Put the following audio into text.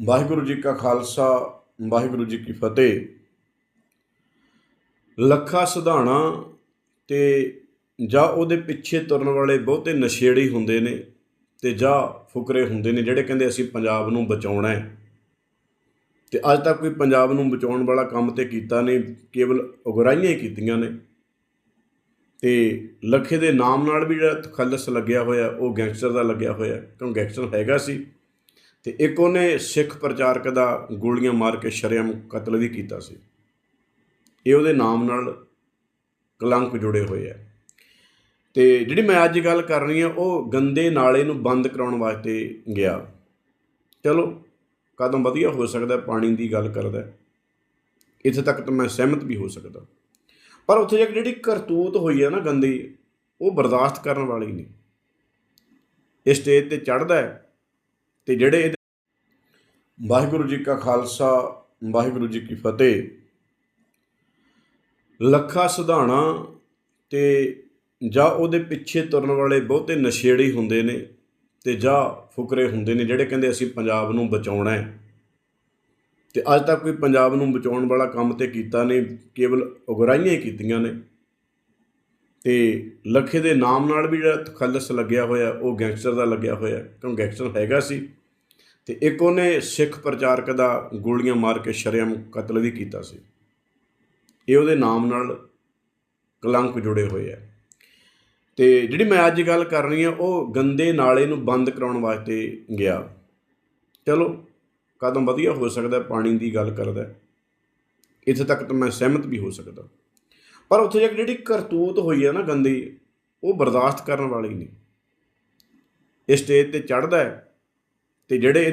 ਵਾਹਿਗੁਰੂ ਜੀ ਕਾ ਖਾਲਸਾ, ਵਾਹਿਗੁਰੂ ਜੀ ਕੀ ਫਤਿਹ। ਲੱਖਾ ਸਿਧਾਣਾ ਤੇ ਜਾਂ ਉਹਦੇ ਪਿੱਛੇ ਤੁਰਨ ਵਾਲੇ ਬਹੁਤੇ ਨਸ਼ੇੜੀ ਹੁੰਦੇ ਨੇ ਤੇ ਜਾਂ ਫੁਕਰੇ ਹੁੰਦੇ ਨੇ ਜਿਹੜੇ ਕਹਿੰਦੇ ਅਸੀਂ ਪੰਜਾਬ ਨੂੰ ਬਚਾਉਣਾ ਹੈ। ਤੇ ਅੱਜ ਤੱਕ ਕੋਈ ਪੰਜਾਬ ਨੂੰ ਬਚਾਉਣ ਵਾਲਾ ਕੰਮ ਤੇ ਕੀਤਾ ਨਹੀਂ, ਕੇਵਲ ਉਗਰਾਈਆਂ ਹੀ ਕੀਤੀਆਂ ਨੇ। ਤੇ ਲੱਖੇ ਦੇ ਨਾਮ ਨਾਲ ਵੀ ਜਿਹੜਾ ਤਖੱਲਸ ਲੱਗਿਆ ਹੋਇਆ, ਉਹ ਗੈਂਗਸਟਰ ਦਾ ਲੱਗਿਆ ਹੋਇਆ, ਕਿਉਂ ਗੈਂਗਸਟਰ ਹੈਗਾ ਸੀ? ਤੇ ਇੱਕ ਉਹਨੇ ਸਿੱਖ ਪ੍ਰਚਾਰਕ ਦਾ ਗੋਲੀਆਂ ਮਾਰ ਕੇ ਸ਼ਰੇਆਮ ਕਤਲ ਵੀ ਕੀਤਾ ਸੀ। ਇਹ ਉਹਦੇ ਨਾਮ ਨਾਲ ਕਲੰਕ ਜੁੜੇ ਹੋਏ ਆ। ਤੇ ਜਿਹੜੀ ਮੈਂ ਅੱਜ ਗੱਲ ਕਰ ਰਹੀ ਆ, ਉਹ ਗੰਦੇ ਨਾਲੇ ਨੂੰ ਬੰਦ ਕਰਾਉਣ ਵਾਸਤੇ ਗਿਆ। ਚਲੋ, ਕਦਮ ਵਧੀਆ ਹੋ ਸਕਦਾ, ਪਾਣੀ ਦੀ ਗੱਲ ਕਰਦਾ। ਇੱਥੇ ਤੱਕ ਤਾਂ ਮੈਂ ਸਹਿਮਤ ਵੀ ਹੋ ਸਕਦਾ। ਪਰ ਉੱਥੇ ਜਾ ਕੇ ਜਿਹੜੀ ਕਰਤੂਤ ਹੋਈ ਆ ਨਾ ਗੰਦੀ, ਉਹ ਬਰਦਾਸ਼ਤ ਕਰਨ ਵਾਲੀ ਨਹੀਂ। ਇਹ ਸਟੇਜ ਤੇ ਚੜਦਾ ਹੈ। ਤੇ ਜਿਹੜੇ ਇਹਦੇ- ਵਾਹਿਗੁਰੂ ਜੀ ਕਾ ਖਾਲਸਾ, ਵਾਹਿਗੁਰੂ ਜੀ ਕੀ ਫਤਿਹ। ਲੱਖਾ ਸਿਧਾਣਾ ਤੇ ਜਾਂ ਉਹਦੇ ਪਿੱਛੇ ਤੁਰਨ ਵਾਲੇ ਬਹੁਤੇ ਨਸ਼ੇੜੀ ਹੁੰਦੇ ਨੇ ਤੇ ਜਾਂ ਫੁਕਰੇ ਹੁੰਦੇ ਨੇ ਜਿਹੜੇ ਕਹਿੰਦੇ ਅਸੀਂ ਪੰਜਾਬ ਨੂੰ ਬਚਾਉਣਾ ਹੈ। ਤੇ ਅੱਜ ਤੱਕ ਕੋਈ ਪੰਜਾਬ ਨੂੰ ਬਚਾਉਣ ਵਾਲਾ ਕੰਮ ਤੇ ਕੀਤਾ ਨਹੀਂ, ਕੇਵਲ ਉਗਰਾਹੀਆਂ ਹੀ ਕੀਤੀਆਂ ਨੇ। ਤੇ ਲੱਖੇ ਦੇ ਨਾਮ ਨਾਲ ਵੀ ਜਿਹੜਾ ਤਖੱਲਸ ਲੱਗਿਆ ਹੋਇਆ, ਉਹ ਗੈਂਗਸਟਰ ਦਾ ਲੱਗਿਆ ਹੋਇਆ, ਕਿਉਂ ਗੈਂਗਸਟਰ ਹੈਗਾ ਸੀ? ਤੇ ਇੱਕ ਉਹਨੇ ਸਿੱਖ ਪ੍ਰਚਾਰਕ ਦਾ ਗੋਲੀਆਂ ਮਾਰ ਕੇ ਸ਼ਰੇਆਮ ਕਤਲ ਵੀ ਕੀਤਾ ਸੀ। ਇਹ ਉਹਦੇ ਨਾਮ ਨਾਲ ਕਲੰਕ ਜੁੜੇ ਹੋਏ ਆ। ਤੇ ਜਿਹੜੀ ਮੈਂ ਅੱਜ ਗੱਲ ਕਰ ਰਹੀ ਆ ਉਹ ਗੰਦੇ ਨਾਲੇ ਨੂੰ ਬੰਦ ਕਰਾਉਣ ਵਾਸਤੇ ਗਿਆ। ਚਲੋ, ਕਦਮ ਵਧੀਆ ਹੋ ਸਕਦਾ, ਪਾਣੀ ਦੀ ਗੱਲ ਕਰਦਾ। ਇੱਥੇ ਤੱਕ ਤਾਂ ਮੈਂ ਸਹਿਮਤ ਵੀ ਹੋ ਸਕਦਾ। ਪਰ ਉੱਥੇ ਜਾ ਕੇ ਜਿਹੜੀ ਕਰਤੂਤ ਹੋਈ ਹੈ ਨਾ ਗੰਦੀ, ਉਹ ਬਰਦਾਸ਼ਤ ਕਰਨ ਵਾਲੀ ਨਹੀਂ। ਇਹ ਸਟੇਜ ਤੇ ਚੜਦਾ ਹੈ ਤੇ ਜਿਹੜੇ ਇਹਦੇ-